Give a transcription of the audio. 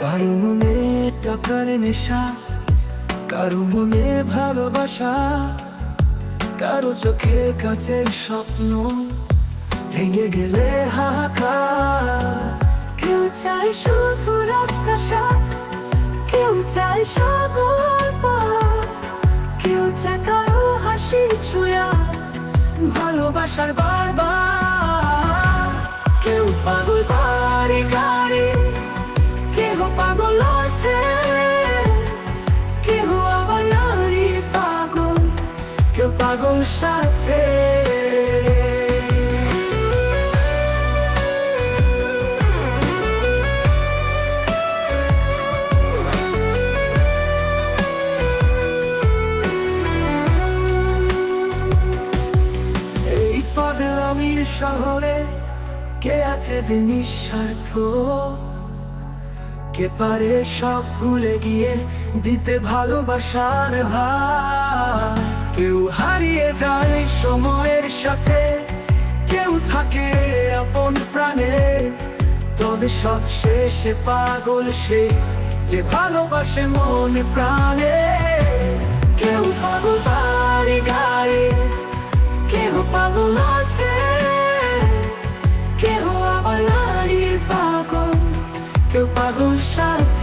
কারু গানে মনে টাকার নেশা, কারু মনে ভালোবাসা, কারও চোখে কাছের স্বপ্ন ভেঙে গেলে হাহাকার। কেউ চায় কেউ চায় কারও হাসি ছুঁয়া। ভালোবাসার বারবার। কেউ পাগল বাড়ি গাড়ি কেহ পাগল অর্থে। কেহ আবার নারী পাগল। কেউ পাগল সাথে শহরে কে আছে যে নিঃস্বার্থ? কে পারে সব ভুলে গিয়ে দিতে ভালোবাসার কেউ হারিয়ে যায় সময়ের সাথে, কেউ থাকে আপন প্রাণে। তবে সব শেষে পাগল সে যে ভালোবাসে মন প্রাণে। কেউ পাগল Eu pago o chave.